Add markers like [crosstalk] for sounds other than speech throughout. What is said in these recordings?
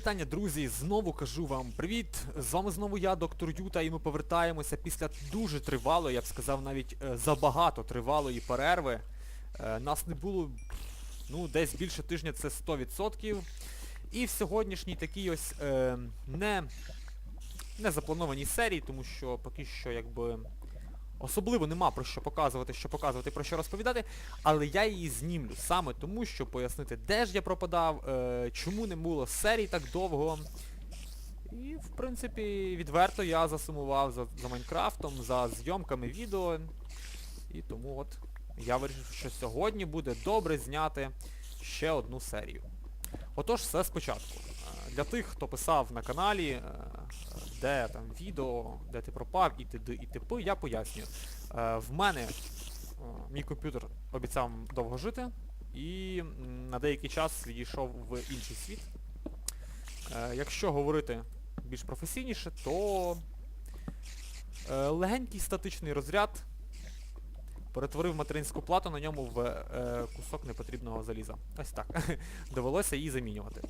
Вітання, друзі, знову кажу вам привіт. З вами знову я, доктор Юта, і ми повертаємося після дуже тривалої, я б сказав, навіть е, забагато тривалої перерви. Е, Нас не було, ну, десь більше тижня, це 100%. І в сьогоднішній такій ось е, не, не запланованій серії, тому що поки що якби особливо нема про що показувати, що показувати, про що розповідати, але я її знімлю саме тому, щоб пояснити, де ж я пропадав, е, чому не було серій так довго. І, в принципі, відверто я засумував за, за Майнкрафтом, за зйомками відео. І тому от я вирішив, що сьогодні буде добре зняти ще одну серію. Отож, все спочатку. Для тих, хто писав на каналі, е, де там відео, де ти пропав і т.д. і т.п., я пояснюю. Е, В мене е, мій комп'ютер обіцяв довго жити і на деякий час відійшов в інший світ. Якщо говорити більш професійніше, то легенький статичний розряд перетворив материнську плату на ньому в кусок непотрібного заліза. Ось так. [laughs] Довелося її замінювати.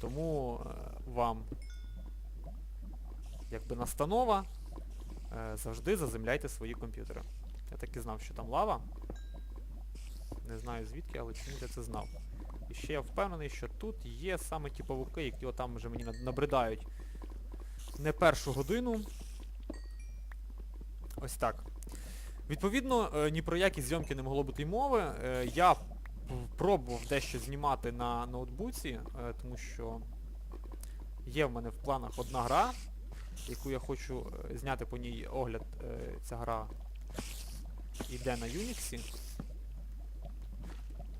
Тому е, вам якби настанова, е, завжди заземляйте свої комп'ютери. Я так і знав, що там лава. Не знаю звідки, але чомусь я це знав. І ще я впевнений, що тут є саме ті павуки, які отам вже мені набридають не першу годину. Ось так. Відповідно, е, ні про які зйомки не могло бути й мови. Я пробував дещо знімати на ноутбуці, е, тому що є в мене в планах одна гра, яку я хочу е, зняти по ній огляд. Е, Ця гра йде на Unix.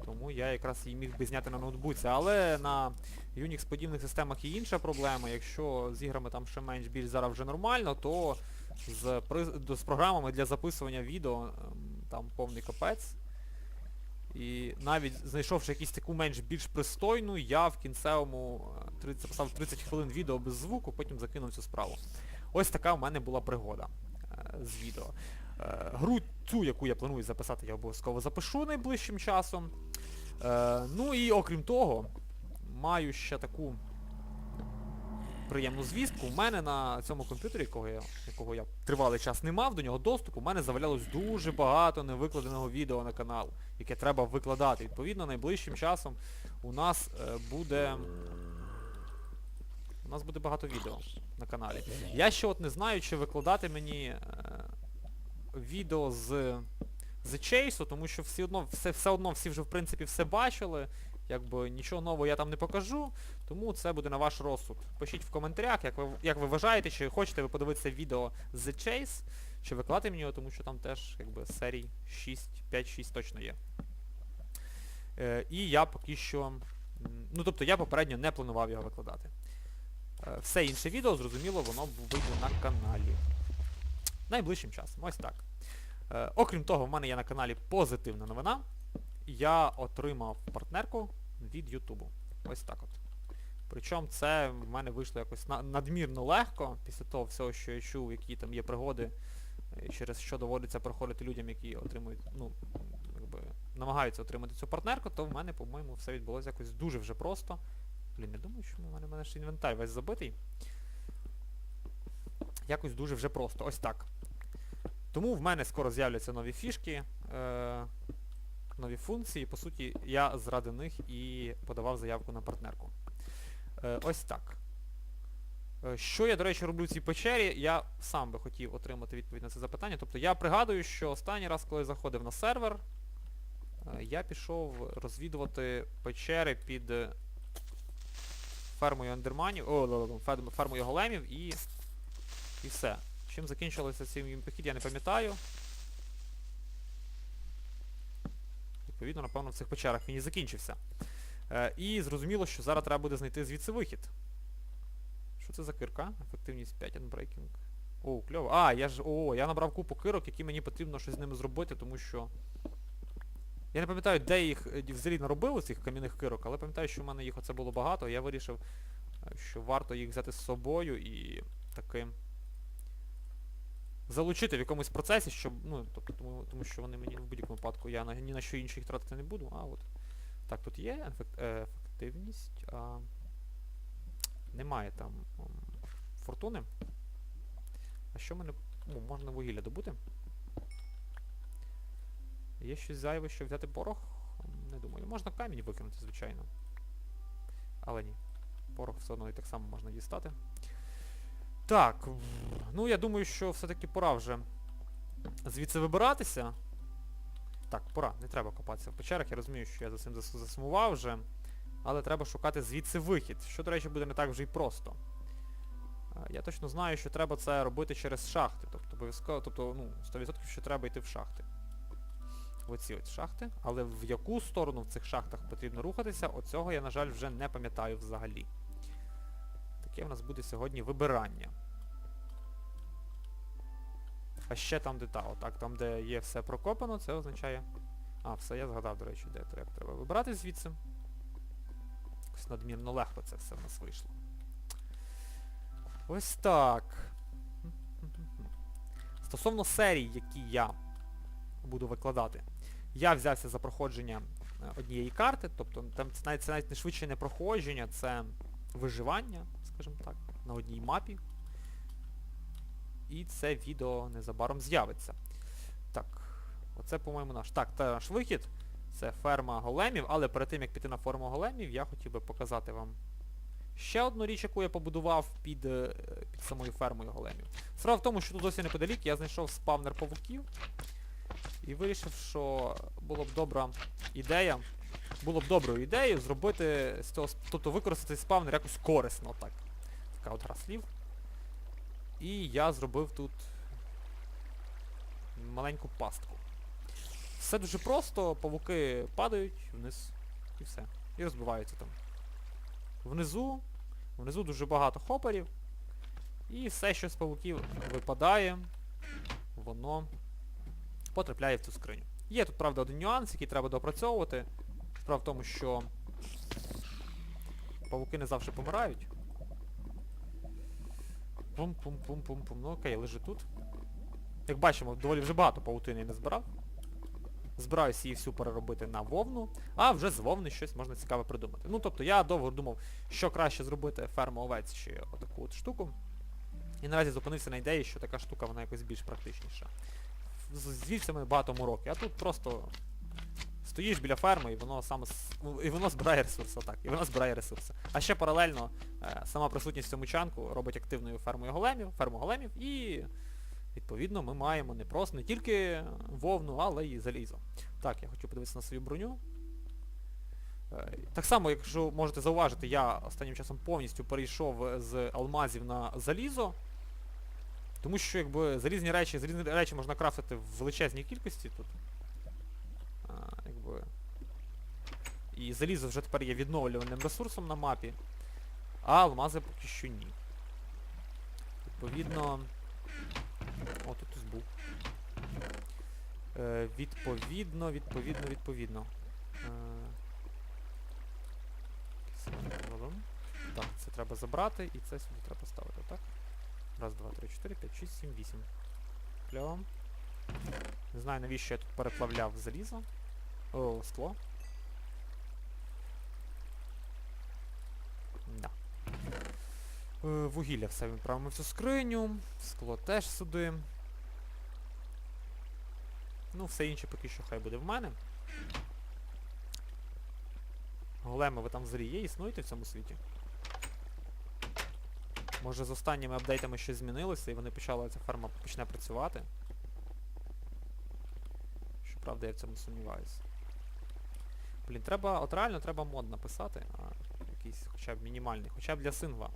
Тому я якраз її міг би зняти на ноутбуці. Але на Unix подібних системах є інша проблема. Якщо з іграми там ще менш більш зараз вже нормально, то з, з програмами для записування відео ем, там повний капець. І навіть знайшовши якусь таку менш більш пристойну, я в кінцевому е, 30, записав 30 хвилин відео без звуку, потім закинув цю справу. Ось така в мене була пригода е, з відео. Е, гру цю, яку я планую записати, я обов'язково запишу найближчим часом. Е, ну і окрім того, маю ще таку приємну звістку. У мене на цьому комп'ютері, якого я, якого я тривалий час не мав, до нього доступу, у мене завалялось дуже багато невикладеного відео на канал, яке треба викладати. Відповідно, найближчим часом у нас е, буде... У нас буде багато відео на каналі. Я ще от не знаю, чи викладати мені е, відео з The Chase, тому що всі одно, все, все одно всі вже в принципі все бачили. Якби нічого нового я там не покажу, тому це буде на ваш розсуд. Пишіть в коментарях, як ви, як ви вважаєте, чи хочете ви подивитися відео The Chase, чи викладати мені його, тому що там теж якби серій 6, 5-6 точно є. Е, і я поки що... Ну тобто я попередньо не планував його викладати. Е, все інше відео, зрозуміло, воно вийде на каналі. Найближчим часом. Ось так. Е, окрім того, в мене є на каналі позитивна новина. Я отримав партнерку від Ютубу. Ось так от. Причому це в мене вийшло якось надмірно легко, після того всього, що я чув, які там є пригоди, е, через що доводиться проходити людям, які отримують, ну, якби, намагаються отримати цю партнерку, то в мене, по-моєму, все відбулося якось дуже вже просто. Блін, не думаю, що в мене, в мене ще інвентар весь забитий. Якось дуже вже просто. Ось так. Тому в мене скоро з'являться нові фішки, е, нові функції. По суті, я заради них і подавав заявку на партнерку. Е, ось так. Е, Що я, до речі, роблю в цій печері, я сам би хотів отримати відповідь на це запитання. Тобто я пригадую, що останній раз, коли заходив на сервер, е, я пішов розвідувати печери під фермою андерманів, о, фермою големів і, і все. Чим закінчилося цей похід, я не пам'ятаю. Відповідно, напевно, в цих печерах він і закінчився. Е, і зрозуміло, що зараз треба буде знайти звідси вихід. Що це за кирка? Ефективність 5 Unbreaking. О, кльово. А, я ж. О, я набрав купу кирок, які мені потрібно щось з ними зробити, тому що. Я не пам'ятаю, де їх е, взагалі наробили, цих кам'яних кирок, але пам'ятаю, що в мене їх оце було багато, я вирішив, е, що варто їх взяти з собою і таким залучити в якомусь процесі, щоб, ну, тобто, тому, тому що вони мені в будь-якому випадку, я на, ні на що інше їх тратити не буду, а от. Так, тут є е, ефективність, а... Немає там фортуни. А що мене... Ну, можна вугілля добути. Є щось зайве, щоб взяти порох? Не думаю. Можна камінь викинути, звичайно. Але ні. Порох все одно і так само можна дістати. Так, ну я думаю, що все-таки пора вже звідси вибиратися. Так, пора, не треба копатися в печерах, я розумію, що я за цим зас- засумував вже. Але треба шукати звідси вихід, що, до речі, буде не так вже й просто. Е, Я точно знаю, що треба це робити через шахти. Тобто обов'язково, тобто, ну, 100% що треба йти в шахти. В оці от шахти. Але в яку сторону в цих шахтах потрібно рухатися, оцього я, на жаль, вже не пам'ятаю взагалі. Таке в нас буде сьогодні вибирання. А ще там, де та, отак, там, де є все прокопано, це означає... А, все, я згадав, до речі, де треба, треба вибирати звідси. Якось надмірно легко це все в нас вийшло. Ось так. Стосовно серій, які я буду викладати, я взявся за проходження е, однієї карти, тобто там це навіть, це навіть не швидше не проходження, це виживання, скажімо так, на одній мапі. І це відео незабаром з'явиться. Так, оце, по-моєму, наш. Так, це наш вихід. Це ферма големів, але перед тим як піти на ферму големів, я хотів би показати вам ще одну річ, яку я побудував під, е, під самою фермою големів. Справа в тому, що тут досі неподалік я знайшов спавнер павуків і вирішив, що було б добра ідея, було б доброю ідеєю зробити з цього, тобто використати спавнер якось корисно, так. Така от гра слів. І я зробив тут маленьку пастку. Все дуже просто, павуки падають вниз і все. І розбиваються там. Внизу, внизу дуже багато хоперів. І все, що з павуків випадає, воно потрапляє в цю скриню. Є тут, правда, один нюанс, який треба допрацьовувати. Справа в тому, що павуки не завжди помирають. Пум-пум-пум-пум-пум. Ну окей, лежи тут. Як бачимо, доволі вже багато павутини я не збирав. Збираюся її всю переробити на вовну, а вже з вовни щось можна цікаве придумати. Ну тобто я довго думав, що краще зробити ферму овець чи отаку от штуку. І наразі зупинився на ідеї, що така штука вона якось більш практичніша. З- З вівцями багато мороки, а тут просто стоїш біля ферми і воно саме ну, і воно збирає ресурси, так, і воно збирає ресурси. А ще паралельно е, сама присутність в цьому чанку робить активною фермою големів, ферму големів і відповідно ми маємо не просто не тільки вовну, але й залізо. Так, я хочу подивитися на свою броню. Е, Так само, якщо можете зауважити, я останнім часом повністю перейшов з алмазів на залізо. Тому що якби залізні речі, залізні речі можна крафтити в величезній кількості тут. А. І залізо вже тепер є відновлюваним ресурсом на мапі, а алмази поки що ні. Відповідно... О, тут хтось був. Е, відповідно, відповідно, відповідно. Е, Так, це треба забрати і це сюди треба ставити, так? Раз, два, три, чотири, п'ять, шість, сім, вісім. Кльово. Не знаю навіщо я тут переплавляв залізо. О, скло. Да. Е, вугілля все відправимо в цю скриню. Скло теж сюди. Ну, все інше поки що хай буде в мене. Големи, ви там взагалі є, існуєте в цьому світі? Може з останніми апдейтами щось змінилося і вони почали, ця ферма почне працювати. Щоправда, я в цьому сумніваюся. Блін, треба, от реально треба мод написати, а якийсь хоча б мінімальний, хоча б для сингла.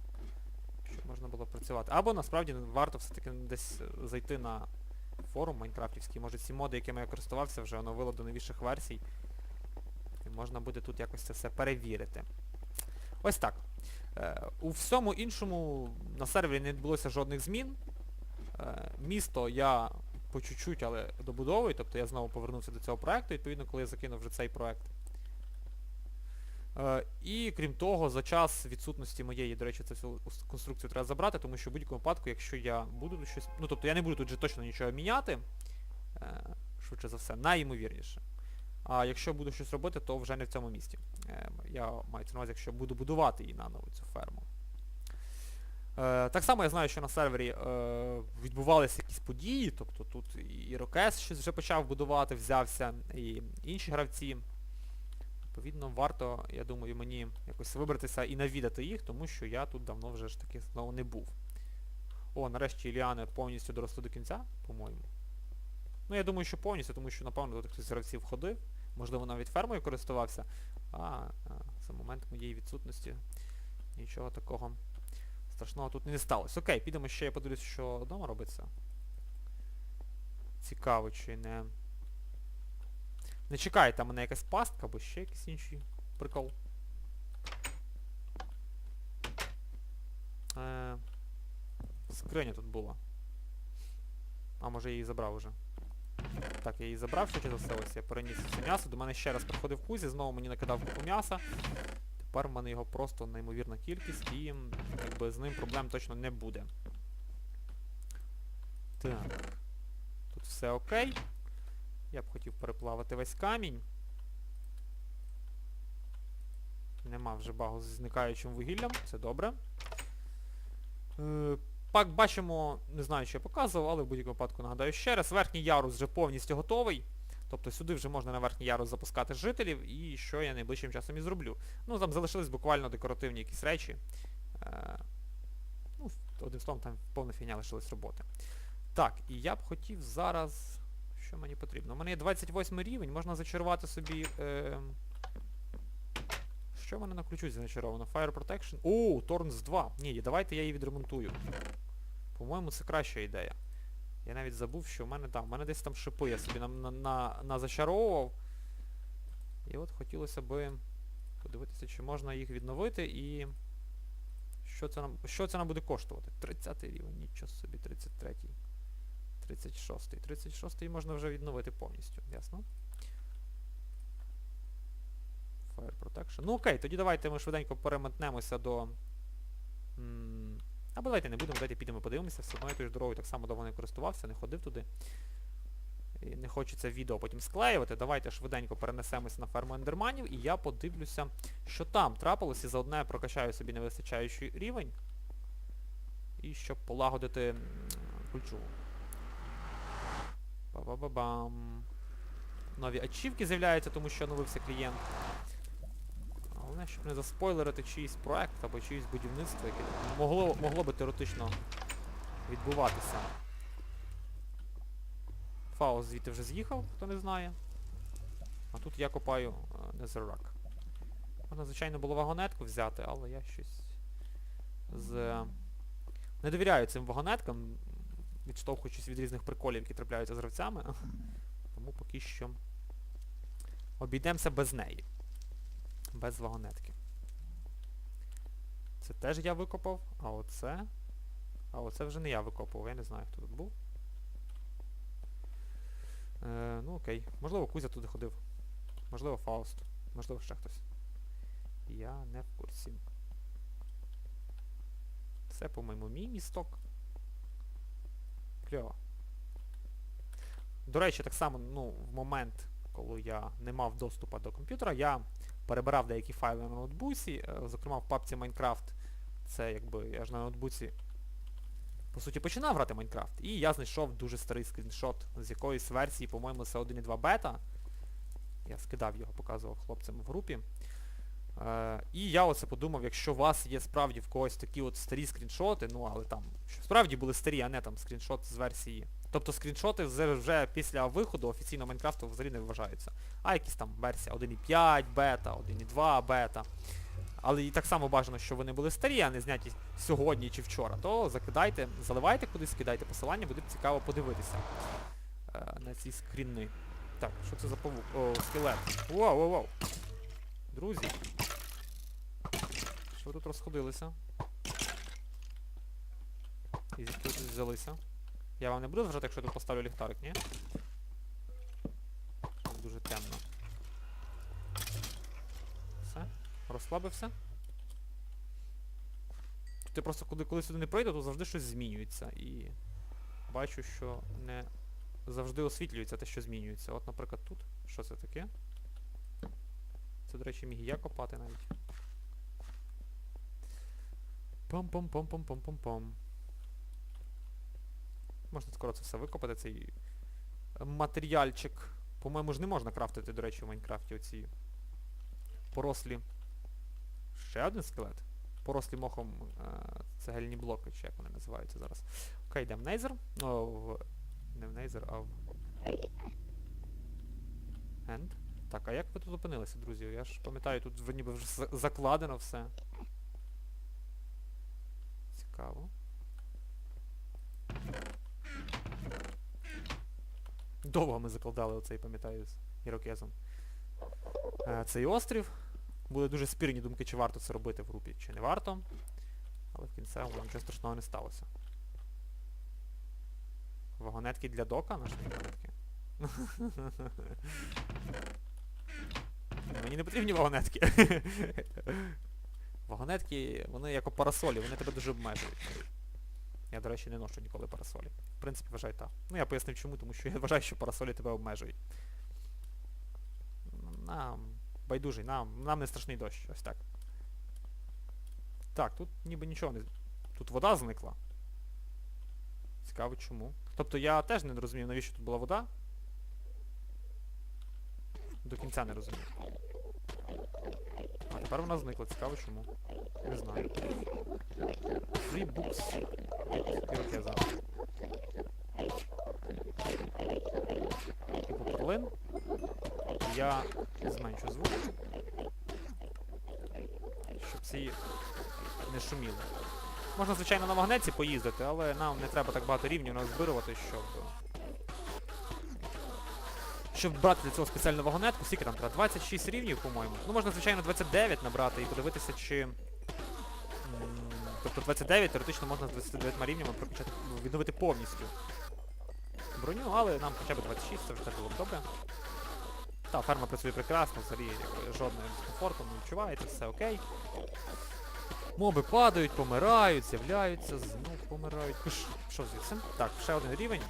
Щоб можна було працювати. Або насправді варто все-таки десь зайти на форум майнкрафтівський. Може ці моди, якими я користувався, вже оновили до новіших версій. І можна буде тут якось це все перевірити. Ось так. Е, у всьому іншому на сервері не відбулося жодних змін. Е, місто я по чуть-чуть, але добудовую, тобто я знову повернувся до цього проекту, відповідно, коли я закинув вже цей проект. Е, і крім того, за час відсутності моєї, до речі, цю всю конструкцію треба забрати, тому що в будь-якому випадку, якщо я буду тут щось... Ну тобто я не буду тут же точно нічого міняти, е, швидше за все, найімовірніше. А якщо буду щось робити, то вже не в цьому місті. Е, я маю це на увазі, якщо буду будувати її наново, цю ферму. Так само я знаю, що на сервері відбувалися якісь події, тобто тут і Рокес щось вже почав будувати, взявся, і інші гравці. Відповідно, варто, я думаю, мені якось вибратися і навідати їх, тому що я тут давно вже ж таки знову не був. О, нарешті Іліани повністю доросли до кінця, по-моєму. Ну, я думаю, що повністю, тому що, напевно, тут хтось з гравців ходив, можливо, навіть фермою користувався. А, а за момент моєї відсутності нічого такого страшного тут не сталося. Окей, підемо ще, я подивлюсь, що вдома робиться. Цікаво, чи не... Не чекає там мене якась пастка або ще якийсь інший прикол. Е, скриня тут була. А може я її забрав уже. Так, я її забрав, що за все, ось я переніс це м'ясо. До мене ще раз приходив Кузі, знову мені накидав купу м'яса. Тепер в мене його просто неймовірна кількість і якби, з ним проблем точно не буде. Так. Тут все окей. Я б хотів переплавати весь камінь. Нема вже багу з зникаючим вугіллям, це добре. Е, пак бачимо, не знаю, що я показував, але в будь-якому випадку нагадаю ще раз, верхній ярус вже повністю готовий. Тобто сюди вже можна на верхній ярус запускати жителів, і що я найближчим часом і зроблю. Ну, там залишились буквально декоративні якісь речі. Е, ну, одним словом, там повна фігня лишилась роботи. Так, і я б хотів зараз... Що мені потрібно? У мене є 28 рівень, можна зачарувати собі... Е... Що в мене на ключуці зачаровано? Fire Protection. О, Торнс 2. Ні, давайте я її відремонтую. По-моєму, це краща ідея. Я навіть забув, що в мене там. У мене десь там шипи я собі на, на, на, назачаровував. І от хотілося би подивитися, чи можна їх відновити і... Що це нам, що це нам буде коштувати? 30 рівень, нічого собі, 33-й. 36-й. 36-й можна вже відновити повністю, ясно? Fire Protection. Ну окей, тоді давайте ми швиденько переметнемося до... Або давайте не будемо, давайте підемо подивимося, все одно я тою дорогою так само довго не користувався, не ходив туди. І не хочеться відео потім склеювати. Давайте швиденько перенесемося на ферму ендерманів і я подивлюся, що там трапилось, і заодно я прокачаю собі невистачаючий рівень. І щоб полагодити м, культуру. Ба-ба-ба-бам. Нові ачівки з'являються, тому що оновився клієнт. Головне, щоб не заспойлерити чийсь проект або чиїсь будівництво, яке могло, могло би теоретично відбуватися. Фаус звідти вже з'їхав, хто не знає. А тут я копаю е, Незерак. Можна, звичайно, було вагонетку взяти, але я щось з... Не довіряю цим вагонеткам, відштовхуючись від різних приколів, які трапляються з гравцями. Тому поки що обійдемося без неї. Без вагонетки. Це теж я викопав, а оце... А оце вже не я викопував, я не знаю, хто тут був. Е, ну окей. Можливо, Кузя туди ходив. Можливо, Фауст. Можливо, ще хтось. Я не в курсі. Це, по-моєму, мій місток. Кльово. До речі, так само, ну, в момент, коли я не мав доступу до комп'ютера, я перебирав деякі файли на ноутбуці, е, зокрема в папці Minecraft. Це якби я ж на ноутбуці по суті починав грати Майнкрафт. І я знайшов дуже старий скріншот з якоїсь версії, по-моєму, це 1.2 бета. Я скидав його, показував хлопцям в групі. Е, і я оце подумав, якщо у вас є справді в когось такі от старі скріншоти, ну але там, що справді були старі, а не там скріншот з версії. Тобто скріншоти вже, після виходу офіційно Майнкрафту взагалі не вважаються. А якісь там версія 1.5 бета, 1.2 бета. Але і так само бажано, що вони були старі, а не зняті сьогодні чи вчора, то закидайте, заливайте кудись, кидайте посилання, буде цікаво подивитися е, на ці скріни. Так, що це за павук? О, скелет. Воу, воу, воу. Друзі. Що ви тут розходилися? І звідки тут взялися? Я вам не буду зважати, якщо я тут поставлю ліхтарик, ні? Дуже темно. Все? Розслабився? Тут я просто коли, коли сюди не прийду, то завжди щось змінюється. І бачу, що не завжди освітлюється те, що змінюється. От, наприклад, тут. Що це таке? Це, до речі, міг я копати навіть. Пам-пам-пам-пам-пам-пам-пам. Можна скоро це все викопати, цей е, матеріальчик. По-моєму ж не можна крафтити, до речі, в Майнкрафті оці порослі. Ще один скелет. Порослі мохом е, цегельні блоки, чи як вони називаються зараз. Окей, йдемо в Нейзер. О, в... Не в Нейзер, а в... Енд. Так, а як ви тут опинилися, друзі? Я ж пам'ятаю, тут ніби вже закладено все. Цікаво. Довго ми закладали оцей, пам'ятаю, з ірокезом. Е, цей острів. Були дуже спірні думки, чи варто це робити в групі, чи не варто. Але в кінцевому нічого страшного не сталося. Вагонетки для дока, наші вагонетки. [laughs] Мені не потрібні вагонетки. [laughs] Вагонетки, вони як парасолі, вони тебе дуже обмежують. Я, до речі, не ношу ніколи парасолі. В принципі, вважаю так. Ну я пояснив чому, тому що я вважаю, що парасолі тебе обмежують. Нам байдужий, нам, нам не страшний дощ, ось так. Так, тут ніби нічого не... Тут вода зникла. Цікаво чому. Тобто я теж не розумів, навіщо тут була вода. До кінця не розумів. А тепер вона зникла, цікаво чому. Не знаю. Free books. Ірокеза. Типу перлин. Я зменшу звук. Щоб ці не шуміли. Можна, звичайно, на магнеті поїздити, але нам не треба так багато рівнів назбирувати, щоб... Щоб брати для цього спеціальну вагонетку, скільки там треба? 26 рівнів, по-моєму. Ну, можна, звичайно, 29 набрати і подивитися, чи... Тобто 29 теоретично можна з 29 рівнями прокачати, ну, відновити повністю броню, але нам хоча б 26, це вже було б добре. Та, ферма працює прекрасно, взагалі жодного дискомфорту не відчуваєте, все окей. Моби падають, помирають, з'являються, знов помирають. Що звідси? Так, ще один рівень.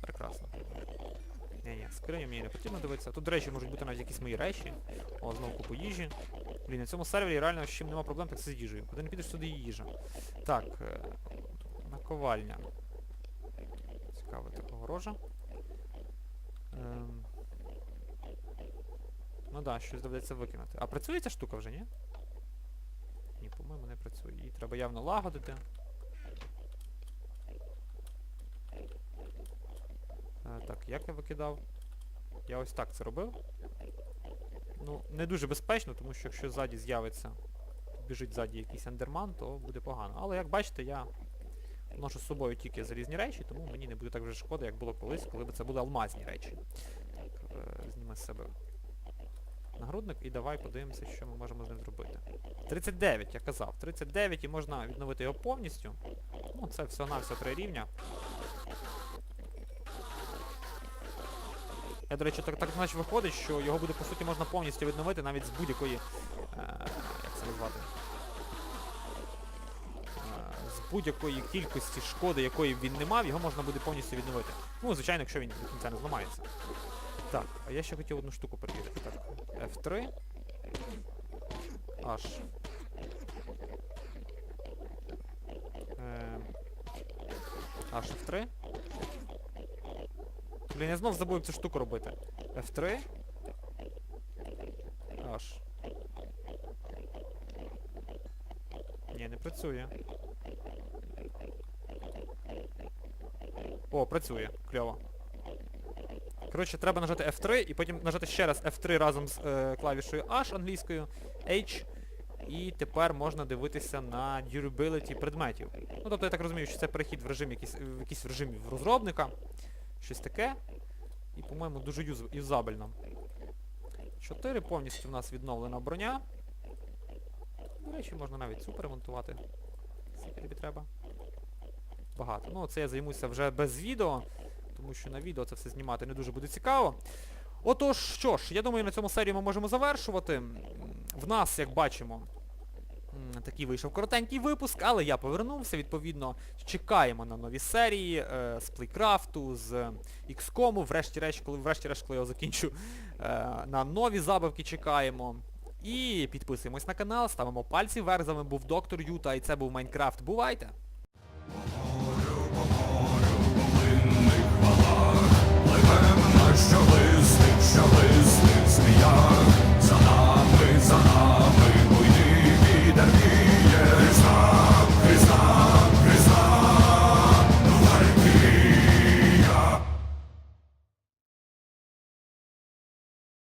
Прекрасно. Ні-ні, скриню мені не потрібно дивитися. Тут, до речі, можуть бути навіть якісь мої речі. О, знову купу їжі. Блін, на цьому сервері реально з чим нема проблем, так це з їжею. Куди не підеш, туди і їжа. Так, е, наковальня. Цікаво, такого рожа. Ем. Ну да, щось доведеться викинути. А працює ця штука вже, ні? Ні, по-моєму, не працює. Її треба явно лагодити. Е, так, як я викидав? Я ось так це робив. Ну, не дуже безпечно, тому що якщо ззаді з'явиться, біжить ззаді якийсь ендерман, то буде погано. Але як бачите, я ношу з собою тільки залізні речі, тому мені не буде так вже шкода, як було колись, коли б це були алмазні речі. Так, е, зніми з себе нагрудник і давай подивимося, що ми можемо з ним зробити. 39, я казав. 39 і можна відновити його повністю. Ну, це всього-навсього три рівня. Я, до речі, так, так значить виходить, що його буде, по суті, можна повністю відновити навіть з будь-якої... Е, як це назвати? Е, з будь-якої кількості шкоди, якої він не мав, його можна буде повністю відновити. Ну, звичайно, якщо він до кінця не зламається. Так, а я ще хотів одну штуку перевірити. Так, F3. Аж. Аж F3. Блін, я знов забув цю штуку робити. F3. Аж. Ні, не працює. О, працює. Кльово. Коротше, треба нажати F3 і потім нажати ще раз F3 разом з е, клавішою H англійською, H, і тепер можна дивитися на durability предметів. Ну тобто я так розумію, що це перехід в режим якийсь, в якийсь режим розробника. Щось таке. І, по-моєму, дуже юз, юзабельно. 4 повністю в нас відновлена броня. До речі, можна навіть цю перемонтувати. Скільки тобі треба? Багато. Ну, це я займуся вже без відео, тому що на відео це все знімати не дуже буде цікаво. Отож, що ж, я думаю, на цьому серію ми можемо завершувати. В нас, як бачимо, Такий вийшов коротенький випуск, але я повернувся, відповідно, чекаємо на нові серії е, з Плейкрафту, з е, XCOM, врешті-решт, коли врешті коли я закінчу, е, на нові забавки чекаємо. І підписуємось на канал, ставимо пальці вверх, з вами був доктор Юта і це був Майнкрафт. Бувайте! Що листить, що листить,